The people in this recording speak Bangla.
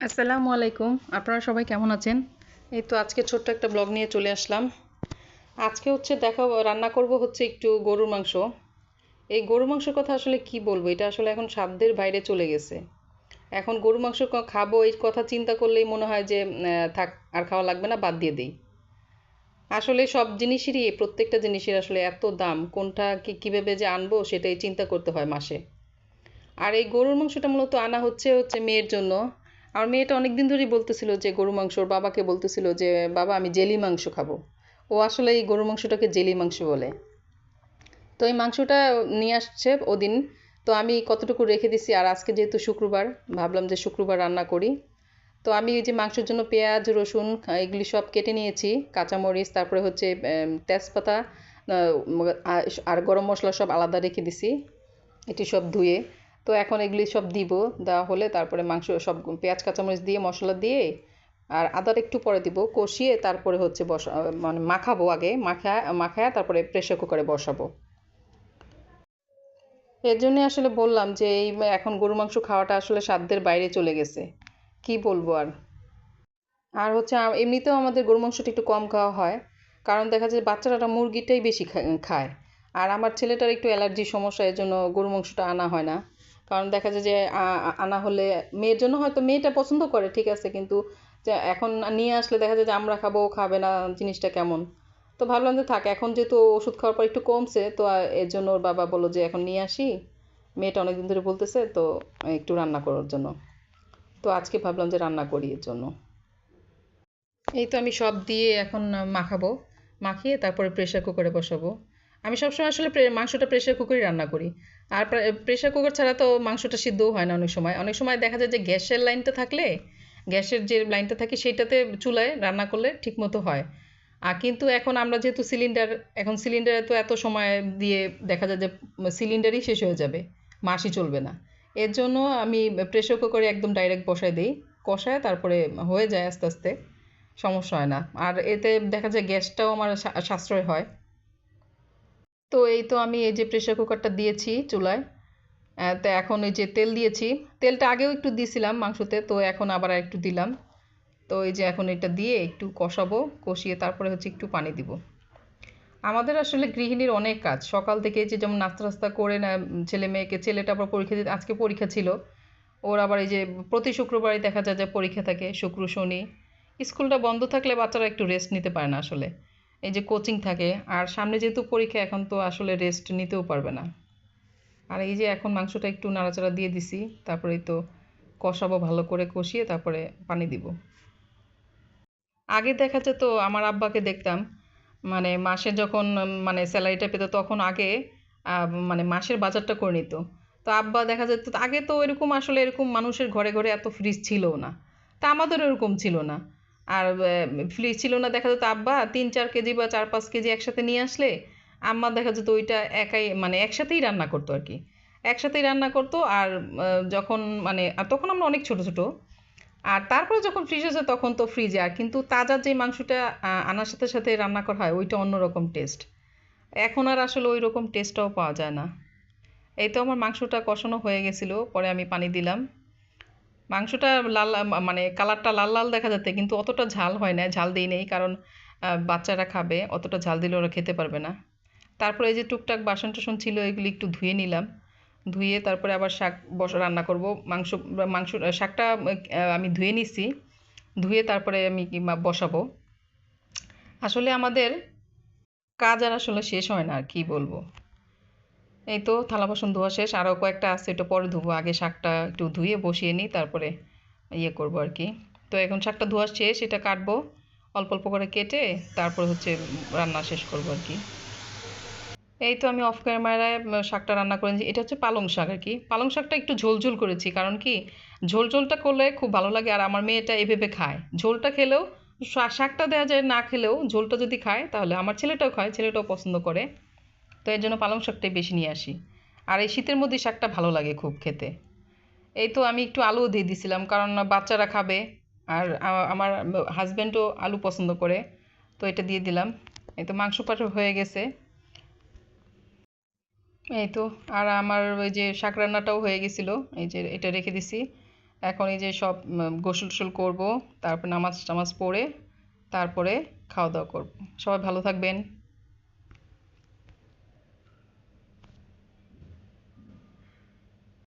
আসসালামু আলাইকুম। আপনারা সবাই কেমন আছেন? এই তো আজকে ছোট্ট একটা ব্লগ নিয়ে চলে আসলাম। আজকে হচ্ছে দেখা, রান্না করব হচ্ছে একটু গরুর মাংস। এই গরুর মাংসের কথা আসলে কি বলব? এটা আসলে এখন সাধ্যের বাইরে চলে গেছে। এখন গরুর মাংস খাব, এই কথা চিন্তা করলেই মনে হয় যে থাক, আর খাওয়া লাগবে না, বাদ দিয়ে দিই। আসলে সব জিনিসেরই, প্রত্যেকটা জিনিসের আসলে এত দাম। কোনটা কি, কীভাবে যে আনব, সেটাই চিন্তা করতে হয় মাসে। আর এই গরুর মাংসটা মূলত আনা হচ্ছে হচ্ছে মেয়ের জন্য। আমার মেয়েটা অনেক দিন ধরেই বলতেছিল যে গরু মাংস, ওর বাবাকে বলতেছিল যে, বাবা, আমি জেলি মাংস খাব। ও আসলে এই গরু মাংসটাকে জেলি মাংস বলে। তো এই মাংসটা নিয়ে আসছে ওদিন। তো আমি কতটুকু রেখে দিছি, আর আজকে যেহেতু শুক্রবার, ভাবলাম যে শুক্রবার রান্না করি। তো আমি এই যে মাংসের জন্য পেঁয়াজ, রসুন এগুলি সব কেটে নিয়েছি, কাঁচামরিচ, তারপরে হচ্ছে তেজপাতা আর গরম মশলা সব আলাদা রেখে দিছি। এটি সব ধুয়ে তো এখন এগুলি সব দিব, দেওয়া হলে তারপরে মাংস সব পেঁয়াজ, কাঁচামরিচ দিয়ে, মশলা দিয়ে, আর আদার একটু পরে দিব, কষিয়ে তারপরে হচ্ছে বসা মানে মাখাবো আগে, মাখা, মাখায় তারপরে প্রেশার কুকারে বসাবো। এর জন্যে আসলে বললাম যে এই এখন গরু মাংস খাওয়াটা আসলে সাধ্যের বাইরে চলে গেছে। কি বলব আর? আর হচ্ছে এমনিতেও আমাদের গরু মাংসটা একটু কম খাওয়া হয়, কারণ দেখা যায় বাচ্চারা মুরগিটাই বেশি খায়। আর আমার ছেলেটার একটু অ্যালার্জির সমস্যা, এর জন্য গরু মাংসটা আনা হয় না। কারণ দেখা যায় যে আনা হলে মেয়ের জন্য হয়তো মেয়েটা পছন্দ করে, ঠিক আছে, কিন্তু এখন নিয়ে আসলে দেখা যায় যে আমরা খাব খাবে না, জিনিসটা কেমন? তো ভাবলাম যে থাক, এখন যেহেতু ওষুধ খাওয়ার পর একটু কমছে, তো এর জন্য ওর বাবা বলল যে এখন নিয়ে আসি। মেয়েটা অনেকদিন ধরে বলতেছে, তো একটু রান্না করার জন্য। তো আজকে ভাবলাম যে রান্না করি এর জন্য। এই তো আমি সব দিয়ে এখন মাখাবো, মাখিয়ে তারপরে প্রেশার কুকারে বসাবো। আমি সবসময় আসলে মাংসটা প্রেশার কুকারে রান্না করি। আর প্রেশার কুকার ছাড়া তো মাংসটা সিদ্ধও হয় না অনেক সময়। অনেক সময় দেখা যায় যে গ্যাসের লাইনটা থাকলে, গ্যাসের যে লাইনটা থাকে সেইটাতে চুলায় রান্না করলে ঠিকমতো হয়। আর কিন্তু এখন আমরা যেহেতু সিলিন্ডার এখন সিলিন্ডারে তো এত সময় দিয়ে দেখা যায় যে সিলিন্ডারই শেষ হয়ে যাবে, মাসই চলবে না। এর জন্য আমি প্রেশার কুকারে একদম ডাইরেক্ট বসায় দিই। কষায় তারপরে হয়ে যায় আস্তে আস্তে, সমস্যা হয় না। আর এতে দেখা যায় গ্যাসটাও আমার সাশ্রয় হয়। তো এই তো আমি এই যে প্রেশার কুকারটা দিয়েছি চুলায়। তো এখন এই যে তেল দিয়েছি। তেলটা আগেও একটু দিয়েছিলাম মাংসতে, তো এখন আবার একটু দিলাম। তো এই যে এখন এটা দিয়ে একটু কষাবো, কষিয়ে তারপরে হচ্ছে একটু পানি দিব। আমাদের আসলে গৃহিণীর অনেক কাজ। সকাল থেকে যে যেমন নাস্তা টাস্তা করে না ছেলে মেয়েকে, ছেলেটা আবার পরীক্ষা দিতে আজকে পরীক্ষা ছিল। ওর আবার এই যে প্রতি শুক্রবারই দেখা যায় যে পরীক্ষা থাকে, শুক্র, শনি। স্কুলটা বন্ধ থাকলে বাচ্চারা একটু রেস্ট নিতে পারে না আসলে। এই যে কোচিং থাকে, আর সামনে যেহেতু পরীক্ষা, এখন তো আসলে রেস্ট নিতেও পারবে না। আর এই যে এখন মাংসটা একটু নাড়াচাড়া দিয়ে দিছি তারপরে তো কষাবো ভালো করে, কষিয়ে তারপরে পানি দিব। আগে দেখা যেত আমার আব্বাকে দেখতাম মানে মাসে যখন মানে স্যালারিটা পেতো তখন আগে মানে মাসের বাজারটা করে নিত। তো আব্বা দেখা যেত, আগে তো এরকম আসলে এরকম মানুষের ঘরে ঘরে এত ফ্রিজ ছিল না। তা আমাদের এরকম ছিল না। আর ফ্রিজ ছিল না, দেখা যেত আব্বা, তিন, চার কেজি বা চার, পাঁচ কেজি একসাথে নিয়ে আসলে আম্মা দেখা যেত ওইটা একাই মানে একসাথেই রান্না করতো আর কি। একসাথেই রান্না করতো আর যখন মানে আর তখন আমরা অনেক ছোট ছোট। আর তারপরে যখন ফ্রিজ আছে তখন তো ফ্রিজে আর কিন্তু তাজা যে মাংসটা আনার সাথে সাথে রান্না করা হয়, ওইটা অন্যরকম টেস্ট এখন আর আসলে ওই রকম টেস্টটাও পাওয়া যায় না। এই তো আমার মাংসটা কষানো হয়ে গেছিল, পরে আমি পানি দিলাম। মাংসটা লাল মানে কালারটা লাল লাল দেখা যাচ্ছে, কিন্তু অতটা ঝাল হয় না, ঝাল দিই নেই, কারণ বাচ্চারা খাবে, অতটা ঝাল দিলে ওরা খেতে পারবে না। তারপরে এই যে টুকটাক বাসন টাসন ছিল, এগুলি একটু ধুয়ে নিলাম। ধুয়ে তারপরে আবার শাক বস, রান্না করব। মাংস মাংস, শাকটা আমি ধুয়ে নিছি। ধুয়ে তারপরে আমি বসাবো। আসলে আমাদের কাজ আর আসলে শেষ হয় না, আর কি বলব? এই তো থালা বাসন ধোয়া শেষ আরও কয়েকটা আছে এটা পরে ধুবো। আগে শাকটা একটু ধুয়ে বসিয়ে নিই, তারপরে ইয়ে করব আর কি। তো এখন শাকটা ধোয়া শেষ, এটা কাটবো, অল্প অল্প করে কেটে তারপর হচ্ছে রান্না শেষ করব আর কি। এই তো আমি অফ ক্যামেরায় শাকটা রান্না করেছি এটা হচ্ছে পালং শাক আর কি। পালং শাকটা একটু ঝোল ঝোল করেছি, কারণ কি ঝোল ঝোলটা করলে খুব ভালো লাগে, আর আমার মেয়েটা এভাবে খায়। ঝোলটা খেলেও শাকটা দেওয়া যায় না খেলেও ঝোলটা যদি খায়, তাহলে আমার ছেলেটাও খায়, ছেলেটাও পছন্দ করে। তো এর জন্য পালং শাকটাই বেশি নিয়ে আসি। আর এই শীতের মধ্যে শাকটা ভালো লাগে খুব খেতে। এই তো আমি একটু আলুও দিয়ে দিছিলাম, কারণ বাচ্চারা খাবে আর আমার হাজব্যান্ডও আলু পছন্দ করে, তো এটা দিয়ে দিলাম। এই তো মাংস পাটা হয়ে গেছে। এই তো, আর আমার ওই যে শাক রান্নাটাও হয়ে গেছিল, এই যে এটা রেখে দিছি। এখন এই যে সব গোসল টোসল করব, তারপর নামাজ টামাজ পড়ে, তারপরে খাওয়া দাওয়া করব। সবাই ভালো থাকবেন।